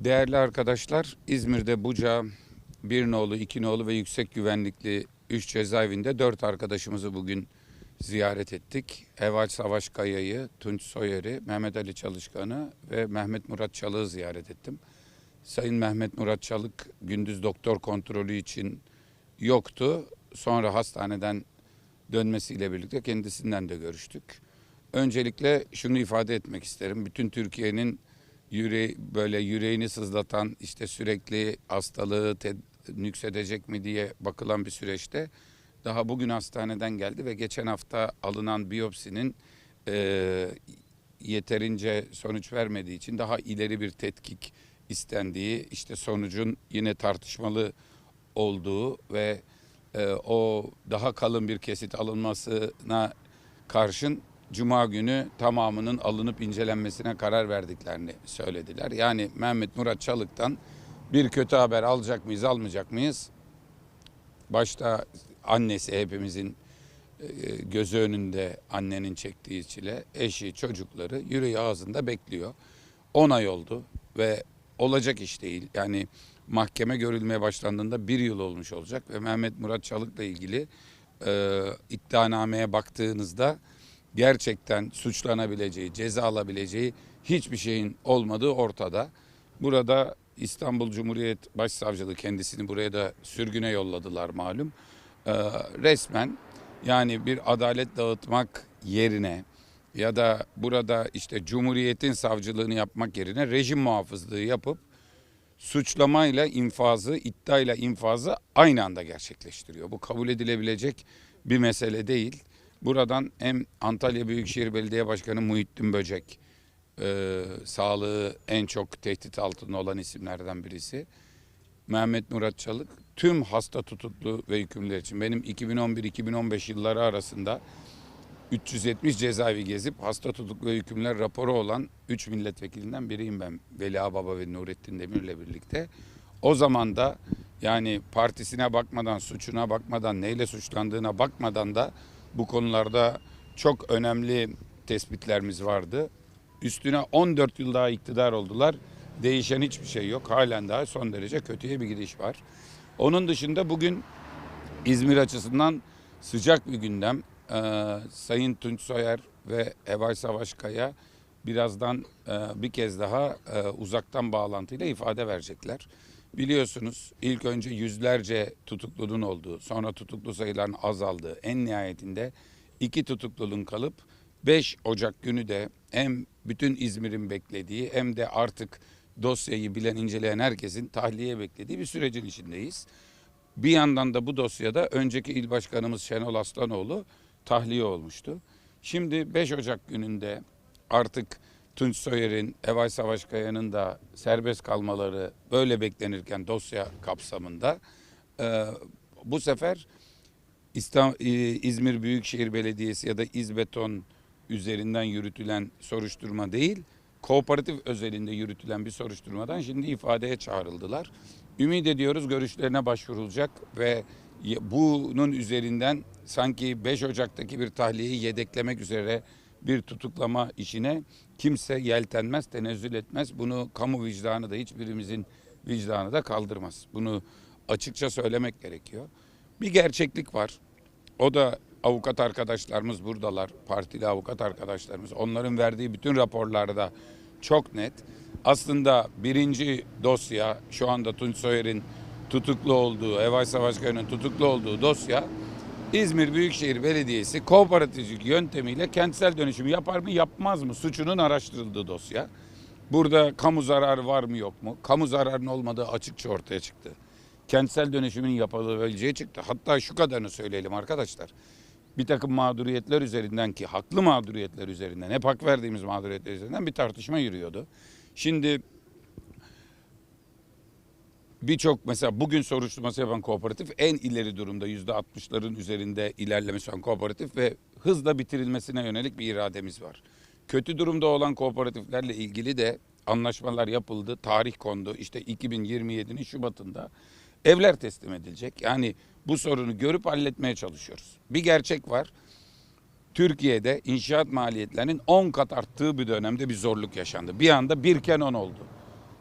Değerli arkadaşlar, İzmir'de Buca, bir nolu, iki nolu ve yüksek güvenlikli 3 cezaevinde 4 arkadaşımızı bugün ziyaret ettik. Eval Savaş Kaya'yı, Tunç Soyer'i, Mehmet Ali Çalışkan'ı ve Mehmet Murat Çalık'ı ziyaret ettim. Sayın Mehmet Murat Çalık gündüz doktor kontrolü için yoktu. Sonra hastaneden dönmesiyle birlikte kendisinden de görüştük. Öncelikle şunu ifade etmek isterim. Bütün Türkiye'nin yüre böyle yüreğini sızlatan işte sürekli hastalığı nüksedecek mi diye bakılan bir süreçte daha bugün hastaneden geldi ve geçen hafta alınan biyopsinin e, yeterince sonuç vermediği için daha ileri bir tetkik istendiği işte sonucun yine tartışmalı olduğu ve e, o daha kalın bir kesit alınmasına karşın Cuma günü tamamının alınıp incelenmesine karar verdiklerini söylediler. Yani Mehmet Murat Çalık'tan bir kötü haber alacak mıyız almayacak mıyız? Başta annesi hepimizin e, gözü önünde annenin çektiği çile, eşi, çocukları yüreği ağzında bekliyor. 10 ay oldu ve olacak iş değil. Yani mahkeme görülmeye başlandığında bir yıl olmuş olacak ve Mehmet Murat Çalık'la ilgili e, iddianameye baktığınızda gerçekten suçlanabileceği, ceza alabileceği hiçbir şeyin olmadığı ortada. Burada İstanbul Cumhuriyet Başsavcılığı kendisini buraya da sürgüne yolladılar malum. Ee, resmen yani bir adalet dağıtmak yerine ya da burada işte Cumhuriyet'in savcılığını yapmak yerine rejim muhafızlığı yapıp suçlamayla infazı, iddiayla infazı aynı anda gerçekleştiriyor. Bu kabul edilebilecek bir mesele değil. Buradan hem Antalya Büyükşehir Belediye Başkanı Muhittin Böcek, e, sağlığı en çok tehdit altında olan isimlerden birisi. Mehmet Murat Çalık, tüm hasta tutuklu ve hükümlüler için benim 2011-2015 yılları arasında 370 cezaevi gezip hasta tutuklu ve hükümler raporu olan 3 milletvekilinden biriyim ben. Veli Ağbaba ve Nurettin Demir'le birlikte. O zaman da yani partisine bakmadan, suçuna bakmadan, neyle suçlandığına bakmadan da bu konularda çok önemli tespitlerimiz vardı. Üstüne 14 yıl daha iktidar oldular. Değişen hiçbir şey yok. Halen daha son derece kötüye bir gidiş var. Onun dışında bugün İzmir açısından sıcak bir gündem. Ee, Sayın Tunç Soyer ve Eval Savaşkaya birazdan e, bir kez daha e, uzaktan bağlantıyla ifade verecekler. Biliyorsunuz ilk önce yüzlerce tutuklunun olduğu, sonra tutuklu sayıların azaldığı, en nihayetinde iki tutukluluğun kalıp 5 Ocak günü de hem bütün İzmir'in beklediği hem de artık dosyayı bilen, inceleyen herkesin tahliye beklediği bir sürecin içindeyiz. Bir yandan da bu dosyada önceki il başkanımız Şenol Aslanoğlu tahliye olmuştu. Şimdi 5 Ocak gününde artık Tunç Soyer'in, Evay Savaşkaya'nın da serbest kalmaları böyle beklenirken dosya kapsamında e, bu sefer İstanbul, İzmir Büyükşehir Belediyesi ya da İzbeton üzerinden yürütülen soruşturma değil, kooperatif özelinde yürütülen bir soruşturmadan şimdi ifadeye çağrıldılar. Ümit ediyoruz görüşlerine başvurulacak ve bunun üzerinden sanki 5 Ocak'taki bir tahliyeyi yedeklemek üzere bir tutuklama işine kimse yeltenmez, tenezzül etmez. Bunu kamu vicdanı da hiçbirimizin vicdanı da kaldırmaz. Bunu açıkça söylemek gerekiyor. Bir gerçeklik var. O da avukat arkadaşlarımız buradalar. Partili avukat arkadaşlarımız. Onların verdiği bütün raporlarda çok net. Aslında birinci dosya şu anda Tunç Soyer'in tutuklu olduğu, Evay Savaşkaya'nın tutuklu olduğu dosya İzmir Büyükşehir Belediyesi kooperatiflik yöntemiyle kentsel dönüşümü yapar mı yapmaz mı suçunun araştırıldığı dosya. Burada kamu zararı var mı yok mu? Kamu zararının olmadığı açıkça ortaya çıktı. Kentsel dönüşümün yapılabileceği çıktı. Hatta şu kadarını söyleyelim arkadaşlar. Bir takım mağduriyetler üzerinden ki haklı mağduriyetler üzerinden hep hak verdiğimiz mağduriyetler üzerinden bir tartışma yürüyordu. Şimdi birçok mesela bugün soruşturması yapan kooperatif en ileri durumda yüzde altmışların üzerinde ilerlemesi olan kooperatif ve hızla bitirilmesine yönelik bir irademiz var. Kötü durumda olan kooperatiflerle ilgili de anlaşmalar yapıldı, tarih kondu. İşte 2027'nin Şubat'ında evler teslim edilecek. Yani bu sorunu görüp halletmeye çalışıyoruz. Bir gerçek var. Türkiye'de inşaat maliyetlerinin 10 kat arttığı bir dönemde bir zorluk yaşandı. Bir anda birken 10 oldu.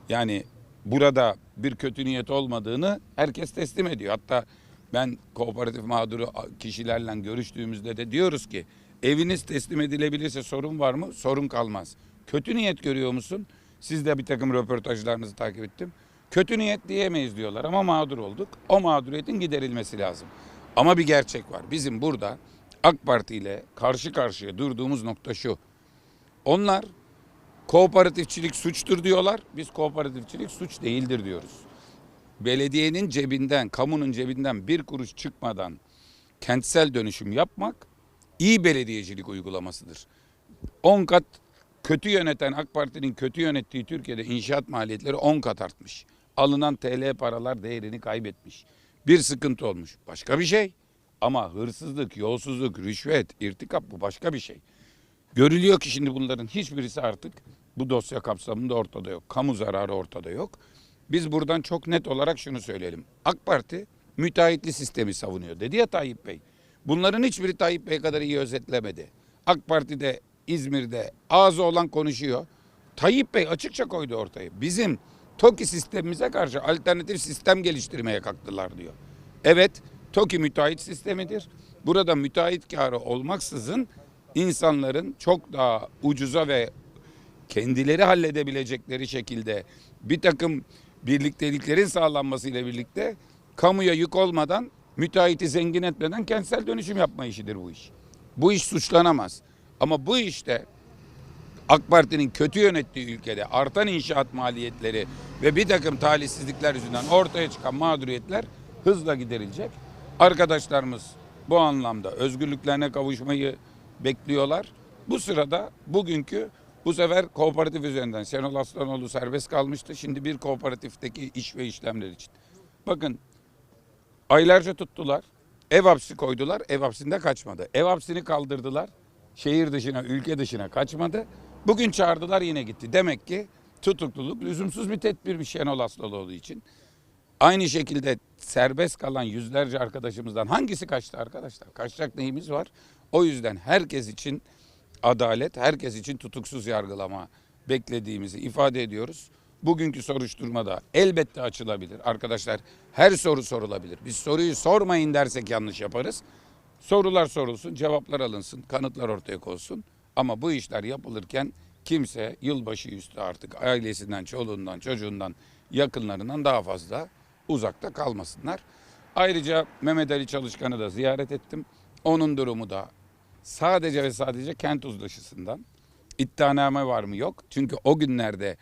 Yani burada bir kötü niyet olmadığını herkes teslim ediyor. Hatta ben kooperatif mağduru kişilerle görüştüğümüzde de diyoruz ki eviniz teslim edilebilirse sorun var mı? Sorun kalmaz. Kötü niyet görüyor musun? Siz de bir takım röportajlarınızı takip ettim. Kötü niyet diyemeyiz diyorlar ama mağdur olduk. O mağduriyetin giderilmesi lazım. Ama bir gerçek var. Bizim burada AK Parti ile karşı karşıya durduğumuz nokta şu. Onlar kooperatifçilik suçtur diyorlar. Biz kooperatifçilik suç değildir diyoruz. Belediyenin cebinden, kamunun cebinden bir kuruş çıkmadan kentsel dönüşüm yapmak iyi belediyecilik uygulamasıdır. 10 kat kötü yöneten AK Parti'nin kötü yönettiği Türkiye'de inşaat maliyetleri 10 kat artmış. Alınan TL paralar değerini kaybetmiş. Bir sıkıntı olmuş. Başka bir şey. Ama hırsızlık, yolsuzluk, rüşvet, irtikap bu başka bir şey. Görülüyor ki şimdi bunların hiçbirisi artık bu dosya kapsamında ortada yok. Kamu zararı ortada yok. Biz buradan çok net olarak şunu söyleyelim. AK Parti müteahhitli sistemi savunuyor dedi ya Tayyip Bey. Bunların hiçbiri Tayyip Bey kadar iyi özetlemedi. AK Parti'de İzmir'de ağzı olan konuşuyor. Tayyip Bey açıkça koydu ortaya. Bizim TOKİ sistemimize karşı alternatif sistem geliştirmeye kalktılar diyor. Evet TOKİ müteahhit sistemidir. Burada müteahhit karı olmaksızın insanların çok daha ucuza ve kendileri halledebilecekleri şekilde bir takım birlikteliklerin sağlanmasıyla birlikte kamuya yük olmadan müteahhiti zengin etmeden kentsel dönüşüm yapma işidir bu iş. Bu iş suçlanamaz. Ama bu işte AK Parti'nin kötü yönettiği ülkede artan inşaat maliyetleri ve bir takım talihsizlikler yüzünden ortaya çıkan mağduriyetler hızla giderilecek. Arkadaşlarımız bu anlamda özgürlüklerine kavuşmayı bekliyorlar. Bu sırada bugünkü bu sefer kooperatif üzerinden Şenol Aslanoğlu serbest kalmıştı. Şimdi bir kooperatifteki iş ve işlemler için. Bakın aylarca tuttular. Ev hapsi koydular. Ev hapsinde kaçmadı. Ev hapsini kaldırdılar. Şehir dışına, ülke dışına kaçmadı. Bugün çağırdılar yine gitti. Demek ki tutukluluk lüzumsuz bir tedbir bir Şenol Aslanoğlu için. Aynı şekilde serbest kalan yüzlerce arkadaşımızdan hangisi kaçtı arkadaşlar? Kaçacak neyimiz var? O yüzden herkes için adalet, herkes için tutuksuz yargılama beklediğimizi ifade ediyoruz. Bugünkü soruşturmada elbette açılabilir. Arkadaşlar her soru sorulabilir. Biz soruyu sormayın dersek yanlış yaparız. Sorular sorulsun, cevaplar alınsın, kanıtlar ortaya konsun. Ama bu işler yapılırken kimse yılbaşı üstü artık ailesinden, çoluğundan, çocuğundan, yakınlarından daha fazla uzakta kalmasınlar. Ayrıca Mehmet Ali Çalışkan'ı da ziyaret ettim. Onun durumu da sadece ve sadece kent uzlaşısından. İddianame var mı yok. Çünkü o günlerde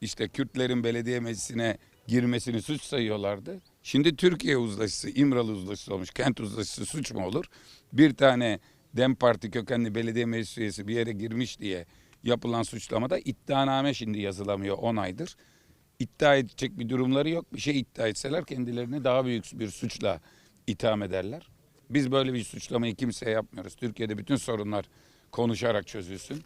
işte Kürtlerin belediye meclisine girmesini suç sayıyorlardı. Şimdi Türkiye uzlaşısı, İmralı uzlaşısı olmuş. Kent uzlaşısı suç mu olur? Bir tane Dem Parti kökenli belediye meclis üyesi bir yere girmiş diye yapılan suçlamada iddianame şimdi yazılamıyor 10 aydır. İddia edecek bir durumları yok. Bir şey iddia etseler kendilerini daha büyük bir suçla itham ederler. Biz böyle bir suçlamayı kimseye yapmıyoruz. Türkiye'de bütün sorunlar konuşarak çözülsün.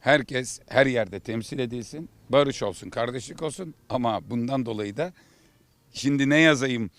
Herkes her yerde temsil edilsin. Barış olsun, kardeşlik olsun. Ama bundan dolayı da şimdi ne yazayım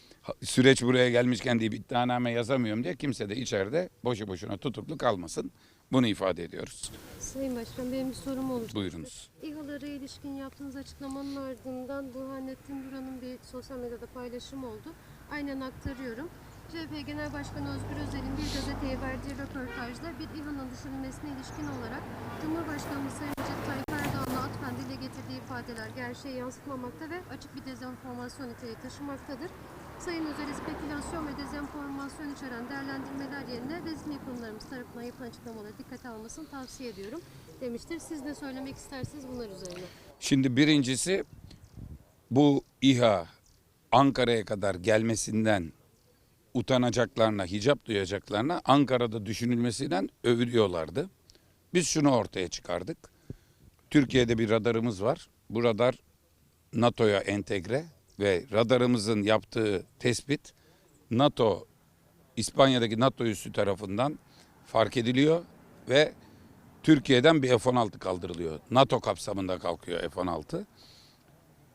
süreç buraya gelmişken diye bir iddianame yazamıyorum diye kimse de içeride boşu boşuna tutuklu kalmasın. Bunu ifade ediyoruz. Sayın Başkan benim bir sorum olacak. Buyurunuz. İHA'lara ilişkin yaptığınız açıklamanın ardından Burhanettin Duran'ın bir sosyal medyada paylaşım oldu. Aynen aktarıyorum. CHP Genel Başkanı Özgür Özel'in bir gazeteye verdiği röportajda bir İHA'nın düşürülmesine ilişkin olarak Cumhurbaşkanı Sayın Recep Tayyip Erdoğan'la atfen dile getirdiği ifadeler gerçeği yansıtmamakta ve açık bir dezenformasyon niteliği taşımaktadır. Sayın Özel'i spekülasyon ve dezenformasyon içeren değerlendirmeler yerine resmi kurumlarımız tarafından yapılan açıklamaları dikkate almasını tavsiye ediyorum demiştir. Siz ne söylemek istersiniz bunlar üzerine? Şimdi birincisi bu İHA Ankara'ya kadar gelmesinden utanacaklarına, hicap duyacaklarına Ankara'da düşünülmesinden övülüyorlardı. Biz şunu ortaya çıkardık. Türkiye'de bir radarımız var. Bu radar NATO'ya entegre ve radarımızın yaptığı tespit NATO İspanya'daki NATO üssü tarafından fark ediliyor ve Türkiye'den bir F-16 kaldırılıyor. NATO kapsamında kalkıyor F-16.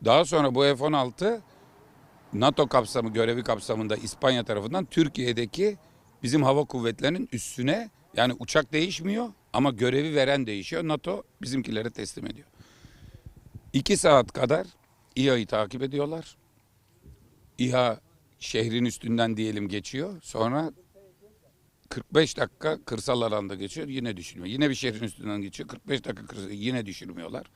Daha sonra bu F-16 NATO kapsamı görevi kapsamında İspanya tarafından Türkiye'deki bizim hava kuvvetlerinin üstüne yani uçak değişmiyor ama görevi veren değişiyor. NATO bizimkileri teslim ediyor. İki saat kadar İHA'yı takip ediyorlar. İHA şehrin üstünden diyelim geçiyor. Sonra 45 dakika kırsal alanda geçiyor yine düşürmüyor. Yine bir şehrin üstünden geçiyor 45 dakika kırsal yine düşürmüyorlar.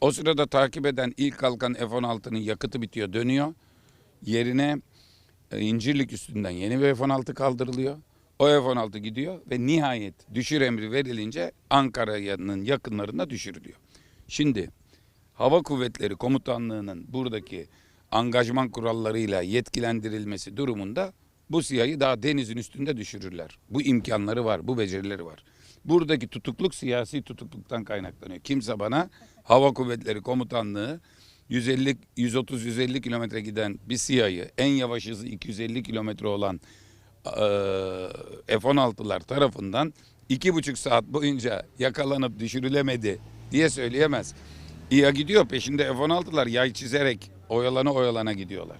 O sırada takip eden ilk kalkan F-16'nın yakıtı bitiyor dönüyor. Yerine e, İncirlik üstünden yeni bir F-16 kaldırılıyor. O F-16 gidiyor ve nihayet düşür emri verilince Ankara'nın yakınlarında düşürülüyor. Şimdi Hava Kuvvetleri Komutanlığı'nın buradaki angajman kurallarıyla yetkilendirilmesi durumunda bu siyahı daha denizin üstünde düşürürler. Bu imkanları var, bu becerileri var. Buradaki tutukluk siyasi tutukluktan kaynaklanıyor. Kimse bana Hava Kuvvetleri Komutanlığı 150 130 150 kilometre giden bir siyahı en yavaş hızı 250 kilometre olan eee, F-16'lar tarafından iki buçuk saat boyunca yakalanıp düşürülemedi diye söyleyemez. İHA gidiyor peşinde F-16'lar yay çizerek oyalana oyalana gidiyorlar.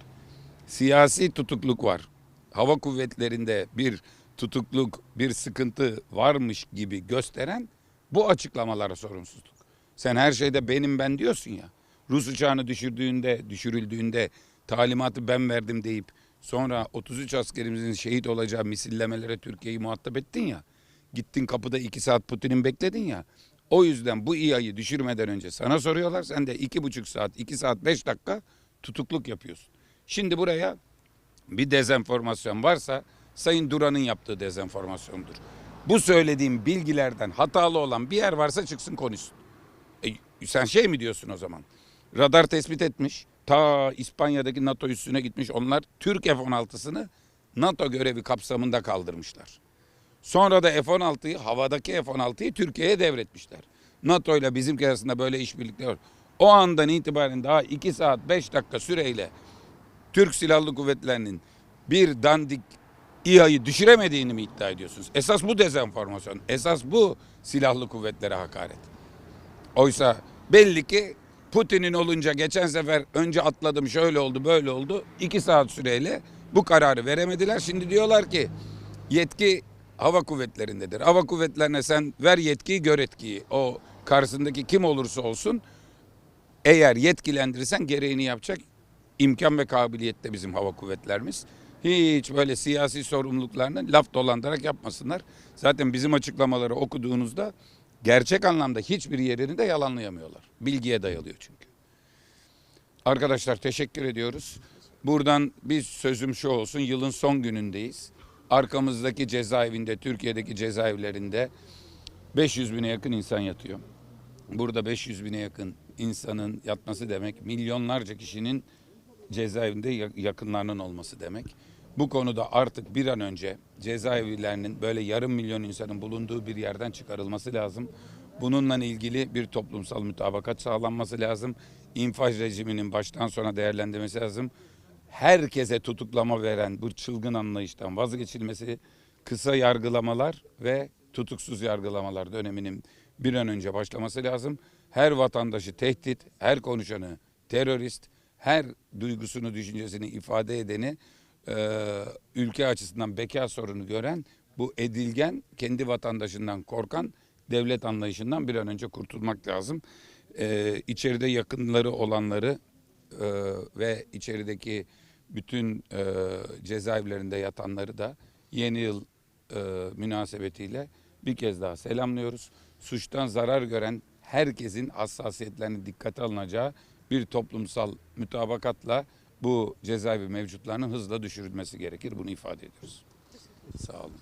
Siyasi tutukluk var. Hava kuvvetlerinde bir tutukluk, bir sıkıntı varmış gibi gösteren bu açıklamalara sorumsuzluk. Sen her şeyde benim ben diyorsun ya. Rus uçağını düşürdüğünde, düşürüldüğünde talimatı ben verdim deyip sonra 33 askerimizin şehit olacağı misillemelere Türkiye'yi muhatap ettin ya. Gittin kapıda iki saat Putin'in bekledin ya. O yüzden bu İHA'yı düşürmeden önce sana soruyorlar. Sen de iki buçuk saat, iki saat beş dakika tutukluk yapıyorsun. Şimdi buraya bir dezenformasyon varsa Sayın Duran'ın yaptığı dezenformasyondur. Bu söylediğim bilgilerden hatalı olan bir yer varsa çıksın konuşsun. E, sen şey mi diyorsun o zaman? Radar tespit etmiş. Ta İspanya'daki NATO üssüne gitmiş. Onlar Türk F-16'sını NATO görevi kapsamında kaldırmışlar. Sonra da F-16'yı havadaki F-16'yı Türkiye'ye devretmişler. NATO ile bizimki arasında böyle işbirlikleri var. O andan itibaren daha 2 saat 5 dakika süreyle Türk Silahlı Kuvvetleri'nin bir dandik İHA'yı düşüremediğini mi iddia ediyorsunuz? Esas bu dezenformasyon. Esas bu silahlı kuvvetlere hakaret. Oysa belli ki Putin'in olunca geçen sefer önce atladım şöyle oldu böyle oldu. iki saat süreyle bu kararı veremediler. Şimdi diyorlar ki yetki hava kuvvetlerindedir. Hava kuvvetlerine sen ver yetkiyi gör etkiyi. O karşısındaki kim olursa olsun eğer yetkilendirirsen gereğini yapacak imkan ve kabiliyette bizim hava kuvvetlerimiz. Hiç böyle siyasi sorumluluklarını laf dolandırarak yapmasınlar. Zaten bizim açıklamaları okuduğunuzda gerçek anlamda hiçbir yerini de yalanlayamıyorlar. Bilgiye dayalıyor çünkü. Arkadaşlar teşekkür ediyoruz. Buradan bir sözüm şu olsun. Yılın son günündeyiz. Arkamızdaki cezaevinde, Türkiye'deki cezaevlerinde 500 bine yakın insan yatıyor. Burada 500 bine yakın insanın yatması demek milyonlarca kişinin cezaevinde ya- yakınlarının olması demek. Bu konuda artık bir an önce cezaevlerinin böyle yarım milyon insanın bulunduğu bir yerden çıkarılması lazım. Bununla ilgili bir toplumsal mütabakat sağlanması lazım. İnfaz rejiminin baştan sona değerlendirmesi lazım. Herkese tutuklama veren bu çılgın anlayıştan vazgeçilmesi, kısa yargılamalar ve tutuksuz yargılamalar döneminin bir an önce başlaması lazım. Her vatandaşı tehdit, her konuşanı terörist, her duygusunu, düşüncesini ifade edeni e, ülke açısından beka sorunu gören bu edilgen, kendi vatandaşından korkan devlet anlayışından bir an önce kurtulmak lazım. E, içeride yakınları olanları e, ve içerideki bütün e, cezaevlerinde yatanları da yeni yıl e, münasebetiyle bir kez daha selamlıyoruz. Suçtan zarar gören herkesin hassasiyetlerinin dikkate alınacağı bir toplumsal mütabakatla bu cezaevi mevcutlarının hızla düşürülmesi gerekir. Bunu ifade ediyoruz. Sağ olun.